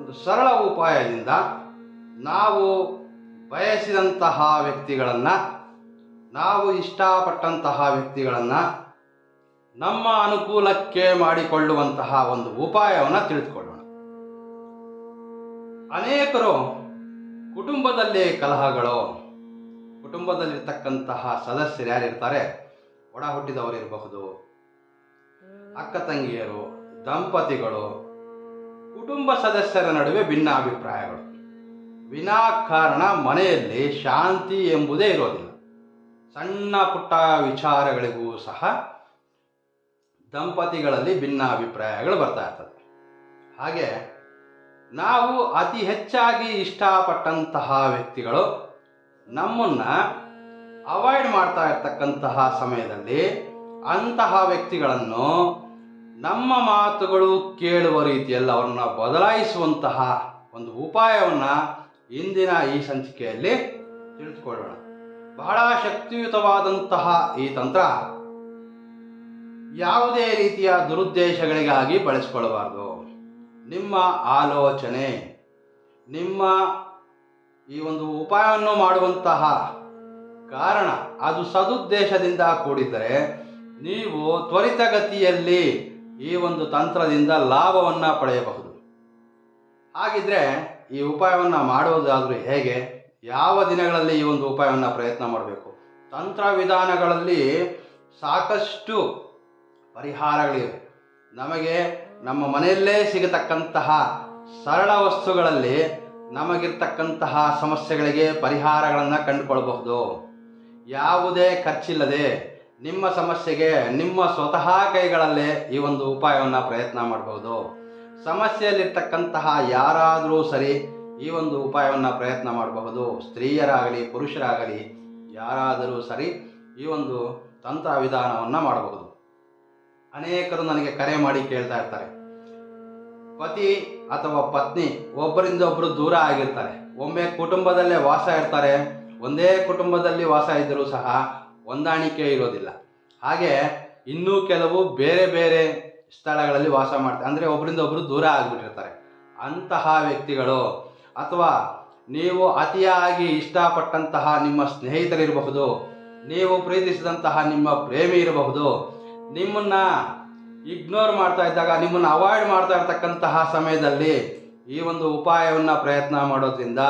ಒಂದು ಸರಳ ಉಪಾಯದಿಂದ ನಾವು ಬಯಸಿದಂತಹ ವ್ಯಕ್ತಿಗಳನ್ನು, ನಾವು ಇಷ್ಟಪಟ್ಟಂತಹ ವ್ಯಕ್ತಿಗಳನ್ನು ನಮ್ಮ ಅನುಕೂಲಕ್ಕೆ ಮಾಡಿಕೊಳ್ಳುವಂತಹ ಒಂದು ಉಪಾಯವನ್ನು ತಿಳಿದುಕೊಳ್ಳೋಣ. ಅನೇಕರು ಕುಟುಂಬದಲ್ಲಿ ಕಲಹಗಳು, ಕುಟುಂಬದಲ್ಲಿರ್ತಕ್ಕಂತಹ ಸದಸ್ಯರು ಯಾರಿರ್ತಾರೆ ಒಡ ಅಕ್ಕ ತಂಗಿಯರು, ದಂಪತಿಗಳು ಕುಟುಂಬ ಸದಸ್ಯರ ನಡುವೆ ಭಿನ್ನಾಭಿಪ್ರಾಯಗಳು. ವಿನಾಕಾರಣ ಮನೆಯಲ್ಲಿ ಶಾಂತಿ ಎಂಬುದೇ ಇರೋದಿಲ್ಲ. ಸಣ್ಣ ಪುಟ್ಟ ವಿಚಾರಗಳಿಗೂ ಸಹ ದಂಪತಿಗಳಲ್ಲಿ ಭಿನ್ನಾಭಿಪ್ರಾಯಗಳು ಬರ್ತಾ ಇರ್ತದೆ. ಹಾಗೆ ನಾವು ಅತಿ ಹೆಚ್ಚಾಗಿ ಇಷ್ಟಪಟ್ಟಂತಹ ವ್ಯಕ್ತಿಗಳು ನಮ್ಮನ್ನು ಅವಾಯ್ಡ್ ಮಾಡ್ತಾ ಇರ್ತಕ್ಕಂತಹ ಸಮಯದಲ್ಲಿ ಅಂತಹ ವ್ಯಕ್ತಿಗಳನ್ನು ನಮ್ಮ ಮಾತುಗಳು ಕೇಳುವ ರೀತಿಯಲ್ಲಿ ಅವರನ್ನು ಬದಲಾಯಿಸುವಂತಹ ಒಂದು ಉಪಾಯವನ್ನು ಇಂದಿನ ಈ ಸಂಚಿಕೆಯಲ್ಲಿ ತಿಳಿದುಕೊಳ್ಳೋಣ. ಬಹಳ ಶಕ್ತಿಯುತವಾದಂತಹ ಈ ತಂತ್ರ ಯಾವುದೇ ರೀತಿಯ ದುರುದ್ದೇಶಗಳಿಗಾಗಿ ಬಳಸಿಕೊಳ್ಳಬಾರದು. ನಿಮ್ಮ ಆಲೋಚನೆ, ನಿಮ್ಮ ಈ ಒಂದು ಉಪಾಯವನ್ನು ಮಾಡುವಂತಹ ಕಾರಣ ಅದು ಸದುದ್ದೇಶದಿಂದ ಕೂಡಿದ್ದರೆ ನೀವು ತ್ವರಿತಗತಿಯಲ್ಲಿ ಈ ಒಂದು ತಂತ್ರದಿಂದ ಲಾಭವನ್ನು ಪಡೆಯಬಹುದು. ಹಾಗಿದ್ರೆ ಈ ಉಪಾಯವನ್ನು ಮಾಡುವುದಾದರೂ ಹೇಗೆ? ಯಾವ ದಿನಗಳಲ್ಲಿ ಈ ಒಂದು ಉಪಾಯವನ್ನು ಪ್ರಯತ್ನ ಮಾಡಬೇಕು? ತಂತ್ರ ವಿಧಾನಗಳಲ್ಲಿ ಸಾಕಷ್ಟು ಪರಿಹಾರಗಳಿವೆ. ನಮಗೆ ನಮ್ಮ ಮನೆಯಲ್ಲೇ ಸಿಗತಕ್ಕಂತಹ ಸರಳ ವಸ್ತುಗಳಲ್ಲಿ ನಮಗಿರ್ತಕ್ಕಂತಹ ಸಮಸ್ಯೆಗಳಿಗೆ ಪರಿಹಾರಗಳನ್ನು ಕಂಡುಕೊಳ್ಳಬಹುದು ಯಾವುದೇ ಖರ್ಚಿಲ್ಲದೆ ನಿಮ್ಮ ಸಮಸ್ಯೆಗೆ ನಿಮ್ಮ ಸ್ವತಃ ಕೈಗಳಲ್ಲೇ ಈ ಒಂದು ಉಪಾಯವನ್ನು ಪ್ರಯತ್ನ ಮಾಡಬಹುದು ಸಮಸ್ಯೆಯಲ್ಲಿರ್ತಕ್ಕಂತಹ ಯಾರಾದರೂ ಸರಿ ಈ ಒಂದು ಉಪಾಯವನ್ನು ಪ್ರಯತ್ನ ಮಾಡಬಹುದು. ಸ್ತ್ರೀಯರಾಗಲಿ, ಪುರುಷರಾಗಲಿ, ಯಾರಾದರೂ ಸರಿ ಈ ಒಂದು ತಂತ್ರ ವಿಧಾನವನ್ನು ಮಾಡಬಹುದು. ಅನೇಕರು ನನಗೆ ಕರೆ ಮಾಡಿ ಕೇಳ್ತಾ ಇರ್ತಾರೆ. ಪತಿ ಅಥವಾ ಪತ್ನಿ ಒಬ್ಬರಿಂದ ಒಬ್ಬರು ದೂರ ಆಗಿರ್ತಾರೆ. ಒಮ್ಮೆ ಕುಟುಂಬದಲ್ಲೇ ವಾಸ ಇರ್ತಾರೆ. ಒಂದೇ ಕುಟುಂಬದಲ್ಲಿ ವಾಸ ಇದ್ದರೂ ಸಹ ಹೊಂದಾಣಿಕೆ ಇರೋದಿಲ್ಲ. ಹಾಗೆ ಇನ್ನೂ ಕೆಲವು ಬೇರೆ ಬೇರೆ ಸ್ಥಳಗಳಲ್ಲಿ ವಾಸ ಮಾಡ್ತಾರೆ ಅಂದರೆ ಒಬ್ಬರಿಂದ ಒಬ್ಬರು ದೂರ ಆಗಿಬಿಟ್ಟಿರ್ತಾರೆ. ಅಂತಹ ವ್ಯಕ್ತಿಗಳು ಅಥವಾ ನೀವು ಅತಿಯಾಗಿ ಇಷ್ಟಪಟ್ಟಂತಹ ನಿಮ್ಮ ಸ್ನೇಹಿತರಿರಬಹುದು, ನೀವು ಪ್ರೀತಿಸಿದಂತಹ ನಿಮ್ಮ ಪ್ರೇಮಿ ಇರಬಹುದು, ನಿಮ್ಮನ್ನ ಇಗ್ನೋರ್ ಮಾಡ್ತಾ ಇದ್ದಾಗ, ನಿಮ್ಮನ್ನು ಅವಾಯ್ಡ್ ಮಾಡ್ತಾ ಇರ್ತಕ್ಕಂತಹ ಸಮಯದಲ್ಲಿ ಈ ಒಂದು ಉಪಾಯವನ್ನು ಪ್ರಯತ್ನ ಮಾಡೋದ್ರಿಂದ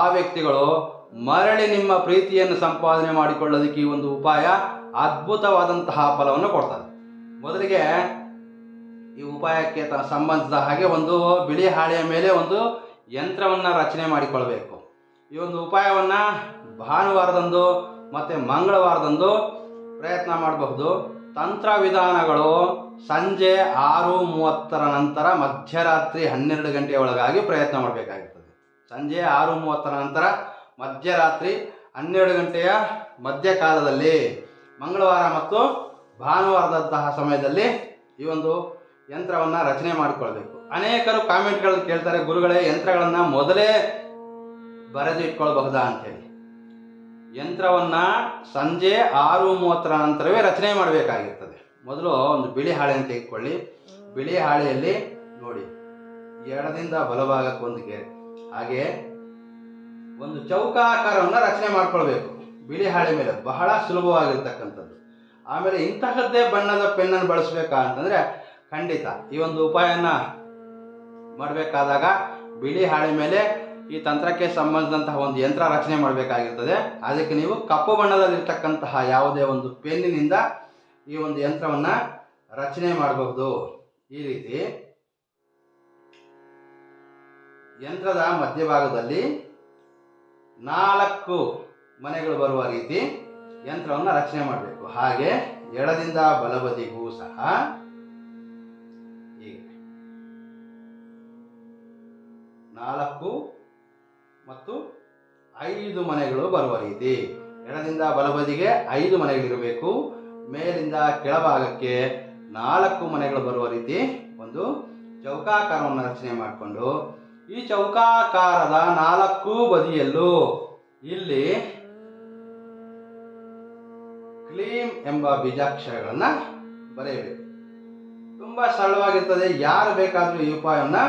ಆ ವ್ಯಕ್ತಿಗಳು ಮರಳಿ ನಿಮ್ಮ ಪ್ರೀತಿಯನ್ನು ಸಂಪಾದನೆ ಮಾಡಿಕೊಳ್ಳೋದಕ್ಕೆ ಈ ಒಂದು ಉಪಾಯ ಅದ್ಭುತವಾದಂತಹ ಫಲವನ್ನು ಕೊಡ್ತದೆ. ಮೊದಲಿಗೆ ಈ ಉಪಾಯಕ್ಕೆ ಸಂಬಂಧಿಸಿದ ಹಾಗೆ ಒಂದು ಬಿಳಿ ಹಾಳೆಯ ಮೇಲೆ ಒಂದು ಯಂತ್ರವನ್ನು ರಚನೆ ಮಾಡಿಕೊಳ್ಬೇಕು. ಈ ಒಂದು ಉಪಾಯವನ್ನು ಭಾನುವಾರದಂದು ಮತ್ತು ಮಂಗಳವಾರದಂದು ಪ್ರಯತ್ನ ಮಾಡಬಹುದು. ತಂತ್ರ ವಿಧಾನಗಳು ಸಂಜೆ ಆರು ಮೂವತ್ತರ ನಂತರ ಮಧ್ಯರಾತ್ರಿ ಹನ್ನೆರಡು ಗಂಟೆಯ ಒಳಗಾಗಿ ಪ್ರಯತ್ನ ಮಾಡಬೇಕಾಗುತ್ತದೆ ಸಂಜೆ ಆರು ಮೂವತ್ತರ ನಂತರ ಮಧ್ಯರಾತ್ರಿ ಹನ್ನೆರಡು ಗಂಟೆಯ ಮಧ್ಯಕಾಲದಲ್ಲಿ. ಮಂಗಳವಾರ ಮತ್ತು ಭಾನುವಾರದಂತಹ ಸಮಯದಲ್ಲಿ ಈ ಒಂದು ಯಂತ್ರವನ್ನು ರಚನೆ ಮಾಡಿಕೊಳ್ಬೇಕು. ಅನೇಕರು ಕಾಮೆಂಟ್ಗಳನ್ನು ಕೇಳ್ತಾರೆ, ಗುರುಗಳೇ, ಯಂತ್ರಗಳನ್ನು ಮೊದಲೇ ಬರೆದು ಇಟ್ಕೊಳ್ಬಹುದಾ ಅಂತೇಳಿ. ಯಂತ್ರವನ್ನು ಸಂಜೆ ಆರು ಮೂವತ್ತರ ನಂತರವೇ ರಚನೆ ಮಾಡಬೇಕಾಗಿರ್ತದೆ. ಮೊದಲು ಒಂದು ಬಿಳಿ ಹಾಳೆಯನ್ನು ತೆಗೆದುಕೊಳ್ಳಿ. ಬಿಳಿ ಹಾಳೆಯಲ್ಲಿ ನೋಡಿ ಎಡದಿಂದ ಬಲಭಾಗಕ್ಕೆ ಒಂದು ಗೆರೆ. ಹಾಗೆ ಒಂದು ಚೌಕಾಕಾರವನ್ನು ರಚನೆ ಮಾಡ್ಕೊಳ್ಬೇಕು. ಬಿಳಿ ಹಾಳೆ ಮೇಲೆ ಬಹಳ ಸುಲಭವಾಗಿರ್ತಕ್ಕಂಥದ್ದು. ಆಮೇಲೆ ಇಂತಹದ್ದೇ ಬಣ್ಣದ ಪೆನ್ನನ್ನು ಬಳಸಬೇಕಾ ಅಂತಂದರೆ ಖಂಡಿತ ಈ ಒಂದು ಉಪಾಯನ ಮಾಡಬೇಕಾದಾಗ ಬಿಳಿ ಹಾಳೆ ಮೇಲೆ ಈ ತಂತ್ರಕ್ಕೆ ಸಂಬಂಧಿಸಿದಂತಹ ಒಂದು ಯಂತ್ರ ರಚನೆ ಮಾಡಬೇಕಾಗಿರ್ತದೆ. ಅದಕ್ಕೆ ನೀವು ಕಪ್ಪು ಬಣ್ಣದಲ್ಲಿರ್ತಕ್ಕಂತಹ ಯಾವುದೇ ಒಂದು ಪೆನ್ನಿನಿಂದ ಈ ಒಂದು ಯಂತ್ರವನ್ನು ರಚನೆ ಮಾಡಬಹುದು. ಈ ರೀತಿ ಯಂತ್ರದ ಮಧ್ಯಭಾಗದಲ್ಲಿ ನಾಲ್ಕು ಮನೆಗಳು ಬರುವ ರೀತಿ ಯಂತ್ರವನ್ನು ರಚನೆ ಮಾಡಬೇಕು. ಹಾಗೆ ಎಡದಿಂದ ಬಲಬದಿಗೂ ಸಹ ಹೀಗೆ. ನಾಲ್ಕು ಮತ್ತು ಐದು ಮನೆಗಳು ಬರುವ ರೀತಿ. ಎಡದಿಂದ ಬಲಬದಿಗೆ ಐದು ಮನೆಗಳಿರಬೇಕು. ಮೇಲಿಂದ ಕೆಳಭಾಗಕ್ಕೆ ನಾಲ್ಕು ಮನೆಗಳು ಬರುವ ರೀತಿ ಒಂದು ಚೌಕಾಕಾರವನ್ನು ರಚನೆ ಮಾಡಿಕೊಂಡು ಈ ಚೌಕಾಕಾರದ ನಾಲ್ಕು ಬದಿಯಲ್ಲೂ ಇಲ್ಲಿ ಕ್ಲೀಮ್ ಎಂಬ ಬೀಜಾಕ್ಷರಗಳನ್ನು ಬರೆಯಬೇಕು. ತುಂಬ ಸರಳವಾಗಿರ್ತದೆ. ಯಾರು ಬೇಕಾದರೂ ಈ ಉಪಾಯವನ್ನು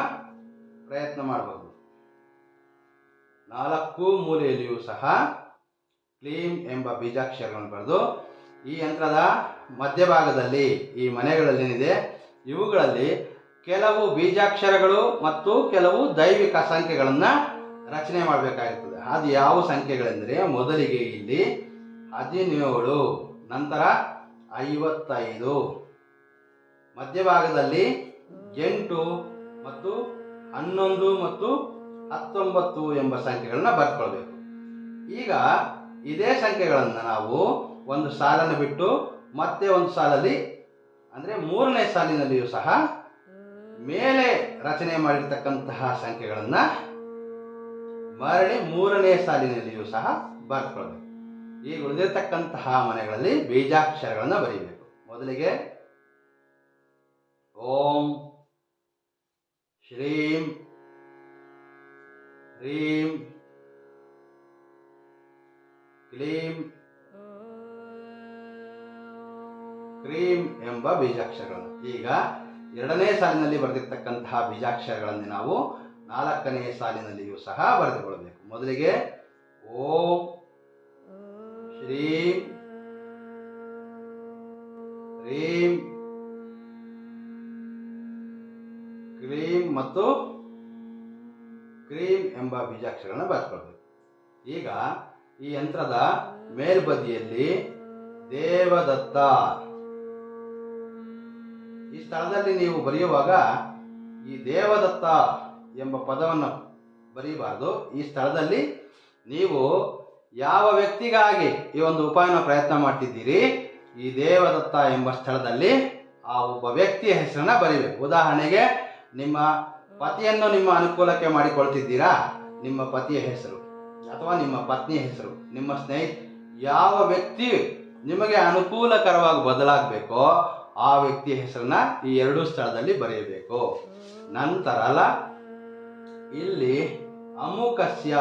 ಪ್ರಯತ್ನ ಮಾಡಬಹುದು ನಾಲ್ಕು ಮೂಲೆಯಲ್ಲಿಯೂ ಸಹ ಕ್ಲೀಮ್ ಎಂಬ ಬೀಜಾಕ್ಷರಗಳನ್ನು ಬರೆದು ಈ ಯಂತ್ರದ ಮಧ್ಯಭಾಗದಲ್ಲಿ ಈ ಮನೆಗಳಲ್ಲೇನಿದೆ, ಇವುಗಳಲ್ಲಿ ಕೆಲವು ಬೀಜಾಕ್ಷರಗಳು ಮತ್ತು ಕೆಲವು ದೈವಿಕ ಸಂಖ್ಯೆಗಳನ್ನು ರಚನೆ ಮಾಡಬೇಕಾಗುತ್ತದೆ ಅದು ಯಾವ ಸಂಖ್ಯೆಗಳೆಂದರೆ ಮೊದಲಿಗೆ ಇಲ್ಲಿ ಹದಿನೇಳು, ನಂತರ ಐವತ್ತೈದು, ಮಧ್ಯಭಾಗದಲ್ಲಿ ಎಂಟು ಮತ್ತು ಹನ್ನೊಂದು ಮತ್ತು ಹತ್ತೊಂಬತ್ತು ಎಂಬ ಸಂಖ್ಯೆಗಳನ್ನ ಬರ್ಕೊಳ್ಬೇಕು. ಈಗ ಇದೇ ಸಂಖ್ಯೆಗಳನ್ನು ನಾವು ಒಂದು ಸಾಲನ್ನು ಬಿಟ್ಟು ಮತ್ತೆ ಒಂದು ಸಾಲಲ್ಲಿ, ಅಂದರೆ ಮೂರನೇ ಸಾಲಿನಲ್ಲಿಯೂ ಸಹ ಮೇಲೆ ರಚನೆ ಮಾಡಿರ್ತಕ್ಕಂತಹ ಸಂಖ್ಯೆಗಳನ್ನು ಮರಳಿ ಮೂರನೇ ಸಾಲಿನಲ್ಲಿಯೂ ಸಹ ಬರ್ಕೊಳ್ಬೇಕು. ಈಗ ಉಳಿದಿರ್ತಕ್ಕಂತಹ ಮನೆಗಳಲ್ಲಿ ಬೀಜಾಕ್ಷರಗಳನ್ನು ಬರೀಬೇಕು. ಮೊದಲಿಗೆ ಓಂ, ಶ್ರೀಂ, ಹ್ರೀಂ, ಕ್ಲೀಂ, ಕ್ರೀಂ ಎಂಬ ಬೀಜಾಕ್ಷರಗಳು. ಈಗ ಎರಡನೇ ಸಾಲಿನಲ್ಲಿ ಬರೆದಿರ್ತಕ್ಕಂತಹ ಬೀಜಾಕ್ಷರಗಳನ್ನು ನಾವು ನಾಲ್ಕನೇ ಸಾಲಿನಲ್ಲಿಯೂ ಸಹ ಬರೆದುಕೊಳ್ಳಬೇಕು. ಮೊದಲಿಗೆ ಓ, ಶ್ರೀಂ ಕ್ರೀಂ ಕ್ರೀಂ ಮತ್ತು ಕ್ರೀಂ ಎಂಬ ಬೀಜಾಕ್ಷರಗಳನ್ನು ಬರೆದುಕೊಳ್ಬೇಕು ಈಗ ಈ ಯಂತ್ರದ ಮೇಲ್ಬದಿಯಲ್ಲಿ ದೇವದತ್ತ ಈ ಸ್ಥಳದಲ್ಲಿ ನೀವು ಬರೆಯುವಾಗ ಈ ದೇವದತ್ತ ಎಂಬ ಪದವನ್ನು ಬರೀಬಾರ್ದು. ಈ ಸ್ಥಳದಲ್ಲಿ ನೀವು ಯಾವ ವ್ಯಕ್ತಿಗಾಗಿ ಈ ಒಂದು ಉಪಾಯನ ಪ್ರಯತ್ನ ಮಾಡ್ತಿದ್ದೀರಿ? ಈ ದೇವದತ್ತ ಎಂಬ ಸ್ಥಳದಲ್ಲಿ ಆ ಒಬ್ಬ ವ್ಯಕ್ತಿಯ ಹೆಸರನ್ನ ಬರೀಬೇಕು. ಉದಾಹರಣೆಗೆ, ನಿಮ್ಮ ಪತಿಯನ್ನು ನಿಮ್ಮ ಅನುಕೂಲಕ್ಕೆ ಮಾಡಿಕೊಳ್ತಿದ್ದೀರಾ? ನಿಮ್ಮ ಪತಿಯ ಹೆಸರು ಅಥವಾ ನಿಮ್ಮ ಪತ್ನಿಯ ಹೆಸರು, ನಿಮ್ಮ ಸ್ನೇಹಿತ ಯಾವ ವ್ಯಕ್ತಿ ನಿಮಗೆ ಅನುಕೂಲಕರವಾಗಿ ಬದಲಾಗಬೇಕೋ ಆ ವ್ಯಕ್ತಿಯ ಹೆಸರನ್ನ ಈ ಎರಡು ಸ್ಥಳದಲ್ಲಿ ಬರೆಯಬೇಕು. ನಂತರ ಇಲ್ಲಿ ಅಮುಕಸ್ಯ.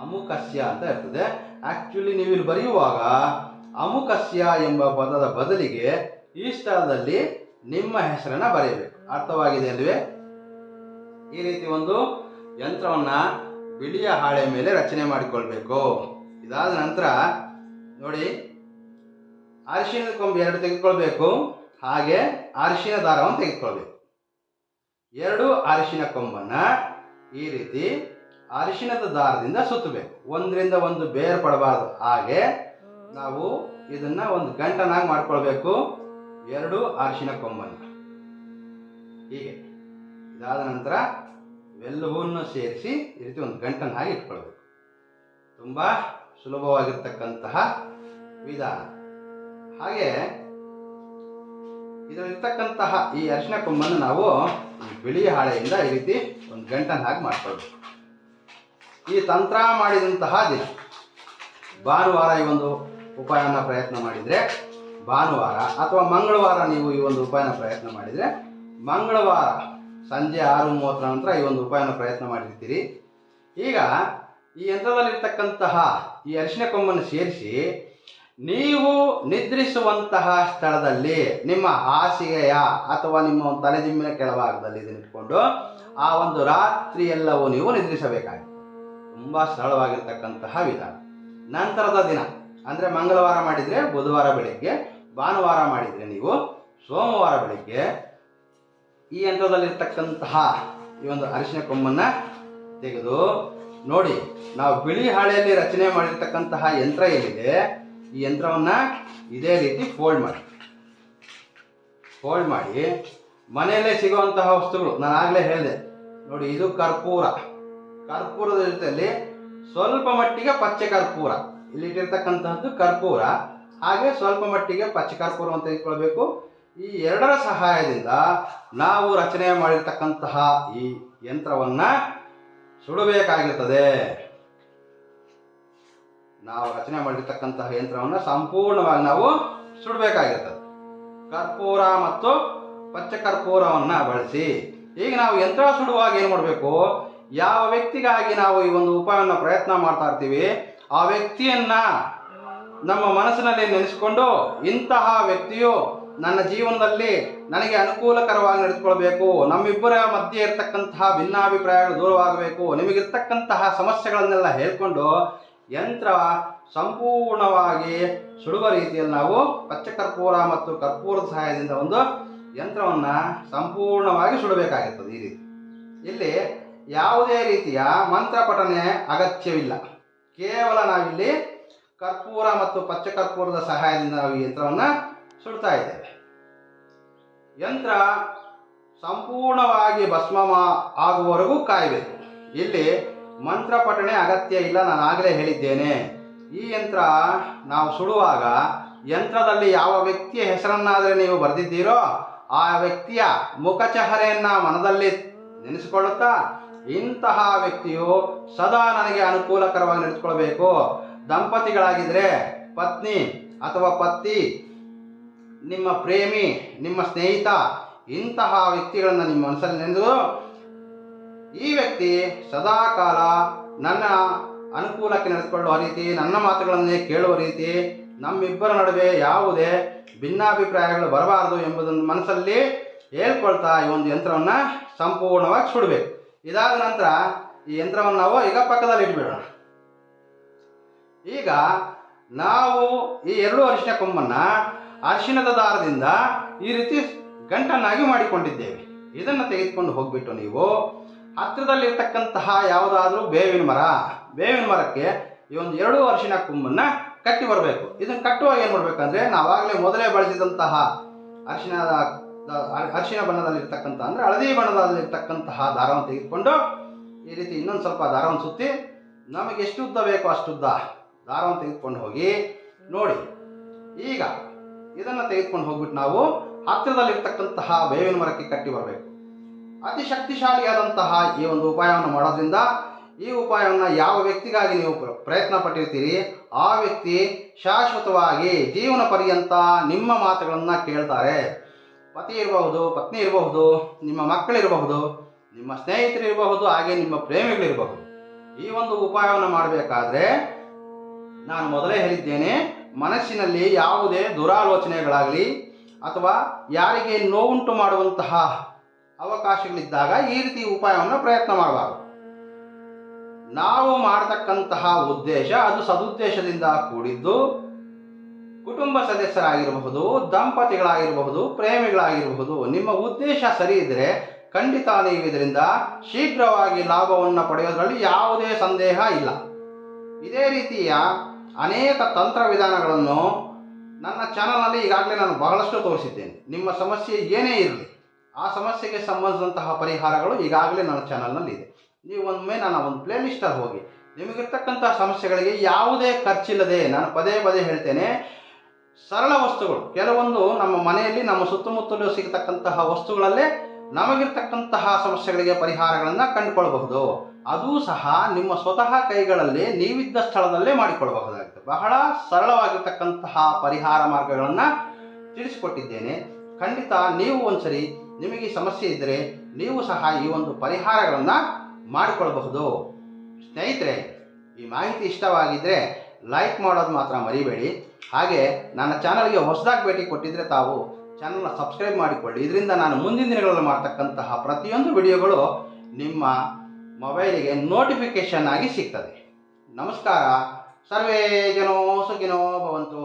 ಅಮುಕಸ್ಯ ಅಂತ ಇರ್ತದೆ. ಆಕ್ಚುಲಿ ನೀವು ಇಲ್ಲಿ ಬರೆಯುವಾಗ ಅಮುಕಸ್ಯ ಎಂಬ ಪದದ ಬದಲಿಗೆ ಈ ಸ್ಥಳದಲ್ಲಿ ನಿಮ್ಮ ಹೆಸರನ್ನ ಬರೆಯಬೇಕು. ಅರ್ಥವಾಗಿದೆ ಅಲ್ವೇ? ಈ ರೀತಿ ಒಂದು ಯಂತ್ರವನ್ನ ಬಿಳಿಯ ಹಾಳೆ ಮೇಲೆ ರಚನೆ ಮಾಡಿಕೊಳ್ಬೇಕು. ಇದಾದ ನಂತರ ನೋಡಿ ಅರಿಶಿಣದ ಕೊಂಬು ಎರಡು ತೆಗೆದುಕೊಳ್ಬೇಕು. ಹಾಗೆ ಅರಿಶಿನ ದಾರವನ್ನು ತೆಗೆದುಕೊಳ್ಬೇಕು. ಎರಡು ಅರಿಶಿನ ಕೊಂಬನ್ನು ಈ ರೀತಿ ಅರಿಶಿಣದ ದಾರದಿಂದ ಸುತ್ತಬೇಕು. ಒಂದರಿಂದ ಒಂದು ಬೇರ್ಪಡಬಾರದು. ಹಾಗೆ ನಾವು ಇದನ್ನ ಒಂದು ಗಂಟನಾಗಿ ಮಾಡ್ಕೊಳ್ಬೇಕು. ಎರಡು ಅರಿಶಿನ ಕೊಂಬನ್ನು. ಹೀಗೆ. ಇದಾದ ನಂತರ ಇವೆಲ್ಲವನ್ನೂ ಸೇರಿಸಿ ಈ ರೀತಿ ಒಂದು ಗಂಟನಾಗಿ ಇಟ್ಕೊಳ್ಬೇಕು. ತುಂಬ ಸುಲಭವಾಗಿರ್ತಕ್ಕಂತಹ ವಿಧಾನ. ಹಾಗೆ ಇದರಲ್ಲಿರ್ತಕ್ಕಂತಹ ಈ ಅರಿಶಿನ ಕೊಂಬನ್ನು ನಾವು ಬಿಳಿ ಹಾಳೆಯಿಂದ ಈ ರೀತಿ ಒಂದು ಗಂಟನ್ನು ಹಾಗೆ ಮಾಡ್ಕೊಳ್ಬೇಕು. ಈ ತಂತ್ರ ಮಾಡಿದಂತಹ ದಿನ, ಭಾನುವಾರ ಈ ಒಂದು ಉಪಾಯನ ಪ್ರಯತ್ನ ಮಾಡಿದರೆ, ಭಾನುವಾರ ಅಥವಾ ಮಂಗಳವಾರ ನೀವು ಈ ಒಂದು ಉಪಾಯನ ಪ್ರಯತ್ನ ಮಾಡಿದರೆ, ಮಂಗಳವಾರ ಸಂಜೆ ಆರು ಮೂವತ್ತರ ನಂತರ ಈ ಒಂದು ಉಪಾಯನ ಪ್ರಯತ್ನ ಮಾಡಿರ್ತೀರಿ. ಈಗ ಈ ಯಂತ್ರದಲ್ಲಿರ್ತಕ್ಕಂತಹ ಈ ಅರಿಶಿನ ಕೊಂಬನ್ನು ಸೇರಿಸಿ ನೀವು ನಿದ್ರಿಸುವಂತಹ ಸ್ಥಳದಲ್ಲಿ ನಿಮ್ಮ ಹಾಸಿಗೆಯ ಅಥವಾ ನಿಮ್ಮ ಒಂದು ತಲೆದಿಂಬಿನ ಕೆಳಭಾಗದಲ್ಲಿ ಇದನ್ನ ಆ ಒಂದು ರಾತ್ರಿ ಎಲ್ಲವೂ ನೀವು ನಿದ್ರಿಸಬೇಕಾಗಿದೆ ತುಂಬ ಸರಳವಾಗಿರ್ತಕ್ಕಂತಹ ವಿಧಾನ. ನಂತರದ ದಿನ, ಅಂದರೆ ಮಂಗಳವಾರ ಮಾಡಿದರೆ ಬುಧವಾರ ಬೆಳಿಗ್ಗೆ, ಭಾನುವಾರ ಮಾಡಿದರೆ ನೀವು ಸೋಮವಾರ ಬೆಳಿಗ್ಗೆ, ಈ ಯಂತ್ರದಲ್ಲಿರ್ತಕ್ಕಂತಹ ಈ ಒಂದು ಅರಿಶಿನ ಕೊಂಬನ್ನು ತೆಗೆದು ನೋಡಿ, ನಾವು ಬಿಳಿ ಹಾಳೆಯಲ್ಲಿ ರಚನೆ ಮಾಡಿರ್ತಕ್ಕಂತಹ ಯಂತ್ರ ಏನಿದೆ ಈ ಯಂತ್ರವನ್ನು ಇದೇ ರೀತಿ ಫೋಲ್ಡ್ ಮಾಡಿ. ಫೋಲ್ಡ್ ಮಾಡಿ. ಮನೆಯಲ್ಲೇ ಸಿಗುವಂತಹ ವಸ್ತುಗಳು. ನಾನು ಆಗಲೇ ಹೇಳಿದೆ. ನೋಡಿ, ಇದು ಕರ್ಪೂರ. ಕರ್ಪೂರದ ಜೊತೆಯಲ್ಲಿ ಸ್ವಲ್ಪ ಮಟ್ಟಿಗೆ ಪಚ್ಚೆ ಕರ್ಪೂರ. ಇಲ್ಲಿ ಇಟ್ಟಿರ್ತಕ್ಕಂತಹದ್ದು ಕರ್ಪೂರ. ಹಾಗೆ ಸ್ವಲ್ಪ ಮಟ್ಟಿಗೆ ಪಚ್ಚೆ ಕರ್ಪೂರವನ್ನು ತೆಗೆದುಕೊಳ್ಬೇಕು ಈ ಎರಡರ ಸಹಾಯದಿಂದ ನಾವು ರಚನೆ ಮಾಡಿರ್ತಕ್ಕಂತಹ ಈ ಯಂತ್ರವನ್ನ ಸುಡಬೇಕಾಗಿರ್ತದೆ. ನಾವು ರಚನೆ ಮಾಡಿರ್ತಕ್ಕಂತಹ ಯಂತ್ರವನ್ನು ಸಂಪೂರ್ಣವಾಗಿ ನಾವು ಸುಡಬೇಕಾಗಿರ್ತದೆ. ಕರ್ಪೂರ ಮತ್ತು ಪಚ್ಚ ಕರ್ಪೂರವನ್ನು ಬಳಸಿ. ಈಗ ನಾವು ಯಂತ್ರ ಸುಡುವಾಗ ಏನು ಮಾಡಬೇಕು? ಯಾವ ವ್ಯಕ್ತಿಗಾಗಿ ನಾವು ಈ ಒಂದು ಉಪಾಯವನ್ನು ಪ್ರಯತ್ನ ಮಾಡ್ತಾ ಇರ್ತೀವಿ? ಆ ವ್ಯಕ್ತಿಯನ್ನ ನಮ್ಮ ಮನಸ್ಸಿನಲ್ಲಿ ನೆನೆಸ್ಕೊಂಡು ಇಂತಹ ವ್ಯಕ್ತಿಯು ನನ್ನ ಜೀವನದಲ್ಲಿ ನನಗೆ ಅನುಕೂಲಕರವಾಗಿ ನಡೆದುಕೊಳ್ಬೇಕು. ನಮ್ಮಿಬ್ಬರ ಮಧ್ಯೆ ಇರತಕ್ಕಂತಹ ಭಿನ್ನಾಭಿಪ್ರಾಯಗಳು ದೂರವಾಗಬೇಕು. ನಿಮಗಿರ್ತಕ್ಕಂತಹ ಸಮಸ್ಯೆಗಳನ್ನೆಲ್ಲ ಹೇಳ್ಕೊಂಡು ಯಂತ್ರ ಸಂಪೂರ್ಣವಾಗಿ ಸುಡುವ ರೀತಿಯಲ್ಲಿ ನಾವು ಪಚ್ಚ ಕರ್ಪೂರ ಮತ್ತು ಕರ್ಪೂರದ ಸಹಾಯದಿಂದ ಒಂದು ಯಂತ್ರವನ್ನು ಸಂಪೂರ್ಣವಾಗಿ ಸುಡಬೇಕಾಗಿರ್ತದೆ ಈ ರೀತಿ. ಇಲ್ಲಿ ಯಾವುದೇ ರೀತಿಯ ಮಂತ್ರ ಪಠನೆ ಅಗತ್ಯವಿಲ್ಲ. ಕೇವಲ ನಾವಿಲ್ಲಿ ಕರ್ಪೂರ ಮತ್ತು ಪಚ್ಚ ಕರ್ಪೂರದ ಸಹಾಯದಿಂದ ನಾವು ಈ ಯಂತ್ರವನ್ನು ಸುಡ್ತಾ ಇದ್ದೇವೆ. ಯಂತ್ರ ಸಂಪೂರ್ಣವಾಗಿ ಭಸ್ಮ ಆಗುವವರೆಗೂ ಕಾಯಬೇಕು. ಇಲ್ಲಿ ಮಂತ್ರ ಪಠಣೆ ಅಗತ್ಯ ಇಲ್ಲ, ನಾನು ಆಗಲೇ ಹೇಳಿದ್ದೇನೆ. ಈ ಯಂತ್ರ ನಾವು ಸುಡುವಾಗ ಯಂತ್ರದಲ್ಲಿ ಯಾವ ವ್ಯಕ್ತಿಯ ಹೆಸರನ್ನಾದರೆ ನೀವು ಬರೆದಿದ್ದೀರೋ, ಆ ವ್ಯಕ್ತಿಯ ಮುಖಚಹರೆಯನ್ನ ಮನದಲ್ಲಿ ನೆನೆಸಿಕೊಳ್ಳುತ್ತಾ ಇಂತಹ ವ್ಯಕ್ತಿಯು ಸದಾ ನನಗೆ ಅನುಕೂಲಕರವಾಗಿ ನಡೆದುಕೊಳ್ಬೇಕು. ದಂಪತಿಗಳಾಗಿದ್ದರೆ ಪತ್ನಿ ಅಥವಾ ಪತಿ, ನಿಮ್ಮ ಪ್ರೇಮಿ, ನಿಮ್ಮ ಸ್ನೇಹಿತ ಇಂತಹ ವ್ಯಕ್ತಿಗಳನ್ನು ನಿಮ್ಮ ಮನಸ್ಸಲ್ಲಿ ನೆನೆದು ಈ ವ್ಯಕ್ತಿ ಸದಾಕಾಲ ನನ್ನ ಅನುಕೂಲಕ್ಕೆ ನಡೆದುಕೊಳ್ಳುವ ರೀತಿ, ನನ್ನ ಮಾತುಗಳನ್ನೇ ಕೇಳುವ ರೀತಿ, ನಮ್ಮಿಬ್ಬರ ನಡುವೆ ಯಾವುದೇ ಭಿನ್ನಾಭಿಪ್ರಾಯಗಳು ಬರಬಾರದು ಎಂಬುದನ್ನು ಮನಸ್ಸಲ್ಲಿ ಹೇಳ್ಕೊಳ್ತಾ ಈ ಒಂದು ಯಂತ್ರವನ್ನು ಸಂಪೂರ್ಣವಾಗಿ ಸುಡಬೇಕು. ಇದಾದ ನಂತರ ಈ ಯಂತ್ರವನ್ನು ನಾವು ಈಗ ಪಕ್ಕದಲ್ಲಿ ಇಟ್ಬಿಡೋಣ. ಈಗ ನಾವು ಈ ಎರಡು ಅರಿಶಿನ ಕೊಂಬನ್ನು ಅರಿಶಿನದ ದಾರದಿಂದ ಈ ರೀತಿ ಗಂಟನ್ನಾಗಿ ಮಾಡಿಕೊಂಡಿದ್ದೇವೆ. ಇದನ್ನು ತೆಗೆದುಕೊಂಡು ಹೋಗ್ಬಿಟ್ಟು ನೀವು ಹತ್ತಿರದಲ್ಲಿರ್ತಕ್ಕಂತಹ ಯಾವುದಾದ್ರೂ ಬೇವಿನ ಮರ, ಬೇವಿನ ಮರಕ್ಕೆ ಈ ಒಂದು ಎರಡು ಅರಿಶಿನ ಕುಂಬನ್ನ ಕಟ್ಟಿ ಬರಬೇಕು. ಇದನ್ನು ಕಟ್ಟುವಾಗ ಏನು ಮಾಡಬೇಕಂದ್ರೆ ನಾವಾಗಲೇ ಮೊದಲೇ ಬಳಸಿದಂತಹ ಅರಿಶಿಣದ ಅರಿಶಿನ ಬಣ್ಣದಲ್ಲಿರ್ತಕ್ಕಂಥ ಅಂದರೆ ಹಳದಿ ಬಣ್ಣದಲ್ಲಿರ್ತಕ್ಕಂತಹ ದಾರವನ್ನು ತೆಗೆದುಕೊಂಡು ಈ ರೀತಿ ಇನ್ನೊಂದು ಸ್ವಲ್ಪ ದಾರವನ್ನು ಸುತ್ತಿ ನಮಗೆ ಎಷ್ಟು ಉದ್ದ ಬೇಕೋ ಅಷ್ಟು ಉದ್ದ ದಾರವನ್ನು ತೆಗೆದುಕೊಂಡು ಹೋಗಿ ನೋಡಿ. ಈಗ ಇದನ್ನು ತೆಗೆದುಕೊಂಡು ಹೋಗ್ಬಿಟ್ಟು ನಾವು ಹತ್ತಿರದಲ್ಲಿರ್ತಕ್ಕಂತಹ ಬೇವಿನ ಮರಕ್ಕೆ ಕಟ್ಟಿ ಬರಬೇಕು. ಅತಿ ಶಕ್ತಿಶಾಲಿಯಾದಂತಹ ಈ ಒಂದು ಉಪಾಯವನ್ನು ಮಾಡೋದ್ರಿಂದ ಈ ಉಪಾಯವನ್ನು ಯಾವ ವ್ಯಕ್ತಿಗಾಗಿ ನೀವು ಪ್ರ- ಪ್ರಯತ್ನ ಪಟ್ಟಿರ್ತೀರಿ, ಆ ವ್ಯಕ್ತಿ ಶಾಶ್ವತವಾಗಿ ಜೀವನ ಪರ್ಯಂತ ನಿಮ್ಮ ಮಾತುಗಳನ್ನು ಕೇಳ್ತಾರೆ. ಪತಿ ಇರಬಹುದು, ಪತ್ನಿ ಇರಬಹುದು, ನಿಮ್ಮ ಮಕ್ಕಳಿರಬಹುದು ನಿಮ್ಮ ಸ್ನೇಹಿತರು ಇರಬಹುದು, ಹಾಗೆ ನಿಮ್ಮ ಪ್ರೇಮಿಗಳಿರಬಹುದು ಈ ಒಂದು ಉಪಾಯವನ್ನು ಮಾಡಬೇಕಾದ್ರೆ ನಾನು ಮೊದಲೇ ಹೇಳಿದ್ದೇನೆ, ಮನಸ್ಸಿನಲ್ಲಿ ಯಾವುದೇ ದುರಾಲೋಚನೆಗಳಾಗಲಿ ಅಥವಾ ಯಾರಿಗೆ ನೋವುಂಟು ಮಾಡುವಂತಹ ಅವಕಾಶಗಳಿದ್ದಾಗ ಈ ರೀತಿ ಉಪಾಯವನ್ನು ಪ್ರಯತ್ನ ಮಾಡಬಾರದು. ನಾವು ಮಾಡತಕ್ಕಂತಹ ಉದ್ದೇಶ ಅದು ಸದುದ್ದೇಶದಿಂದ ಕೂಡಿದ್ದು, ಕುಟುಂಬ ಸದಸ್ಯರಾಗಿರಬಹುದು, ದಂಪತಿಗಳಾಗಿರಬಹುದು, ಪ್ರೇಮಿಗಳಾಗಿರಬಹುದು, ನಿಮ್ಮ ಉದ್ದೇಶ ಸರಿ ಇದ್ದರೆ ಖಂಡಿತ ನೀವು ಇದರಿಂದ ಶೀಘ್ರವಾಗಿ ಲಾಭವನ್ನು ಪಡೆಯೋದರಲ್ಲಿ ಯಾವುದೇ ಸಂದೇಹ ಇಲ್ಲ. ಇದೇ ರೀತಿಯ ಅನೇಕ ತಂತ್ರ ವಿಧಾನಗಳನ್ನು ನನ್ನ ಚಾನಲ್ನಲ್ಲಿ ಈಗಾಗಲೇ ನಾನು ಬಹಳಷ್ಟು ತೋರಿಸಿದ್ದೇನೆ. ನಿಮ್ಮ ಸಮಸ್ಯೆ ಏನೇ ಇರಲಿ ಆ ಸಮಸ್ಯೆಗೆ ಸಂಬಂಧಿಸಿದಂತಹ ಪರಿಹಾರಗಳು ಈಗಾಗಲೇ ನನ್ನ ಚಾನಲ್ನಲ್ಲಿ ಇದೆ. ನೀವು ಒಮ್ಮೆ ನಾನು ಒಂದು ಪ್ಲೇ ಲಿಸ್ಟಲ್ಲಿ ಹೋಗಿ ನಿಮಗಿರ್ತಕ್ಕಂಥ ಸಮಸ್ಯೆಗಳಿಗೆ ಯಾವುದೇ ಖರ್ಚಿಲ್ಲದೆ ನಾನು ಪದೇ ಪದೇ ಹೇಳ್ತೇನೆ, ಸರಳ ವಸ್ತುಗಳು. ಕೆಲವೊಂದು ನಮ್ಮ ಮನೆಯಲ್ಲಿ, ನಮ್ಮ ಸುತ್ತಮುತ್ತಲು ಸಿಗತಕ್ಕಂತಹ ವಸ್ತುಗಳಲ್ಲೇ ನಮಗಿರ್ತಕ್ಕಂತಹ ಸಮಸ್ಯೆಗಳಿಗೆ ಪರಿಹಾರಗಳನ್ನು ಕಂಡುಕೊಳ್ಳಬಹುದು ಅದೂ ಸಹ ನಿಮ್ಮ ಸ್ವತಃ ಕೈಗಳಲ್ಲಿ, ನೀವಿದ್ದ ಸ್ಥಳದಲ್ಲೇ ಮಾಡಿಕೊಳ್ಳಬಹುದಾಗಿದೆ ಬಹಳ ಸರಳವಾಗಿರ್ತಕ್ಕಂತಹ ಪರಿಹಾರ ಮಾರ್ಗಗಳನ್ನು ತಿಳಿಸಿಕೊಟ್ಟಿದ್ದೇನೆ. ಖಂಡಿತ ನೀವು ಒಂದ್ಸರಿ ನಿಮಗೆ ಸಮಸ್ಯೆ ಇದ್ದರೆ ನೀವು ಸಹ ಈ ಒಂದು ಪರಿಹಾರಗಳನ್ನು ಮಾಡಿಕೊಳ್ಳಬಹುದು ಸ್ನೇಹಿತರೆ, ಈ ಮಾಹಿತಿ ಇಷ್ಟವಾಗಿದ್ದರೆ ಲೈಕ್ ಮಾಡೋದು ಮಾತ್ರ ಮರಿಬೇಡಿ. ಹಾಗೆ ನನ್ನ ಚಾನಲ್ಗೆ ಹೊಸದಾಗಿ ಭೇಟಿ ಕೊಟ್ಟಿದ್ರೆ ತಾವು ಚಾನಲ್ನ ಸಬ್ಸ್ಕ್ರೈಬ್ ಮಾಡಿಕೊಳ್ಳಿ. ಇದರಿಂದ ನಾನು ಮುಂದಿನ ದಿನಗಳಲ್ಲಿ ಮಾಡ್ತಕ್ಕಂತಹ ಪ್ರತಿಯೊಂದು ವಿಡಿಯೋಗಳು ನಿಮ್ಮ ಮೊಬೈಲಿಗೆ ನೋಟಿಫಿಕೇಶನ್ ಆಗಿ ಸಿಗ್ತದೆ. ನಮಸ್ಕಾರ. ಸರ್ವೇ ಜನೋ ಸುಖಿನೋ ಭವಂತು.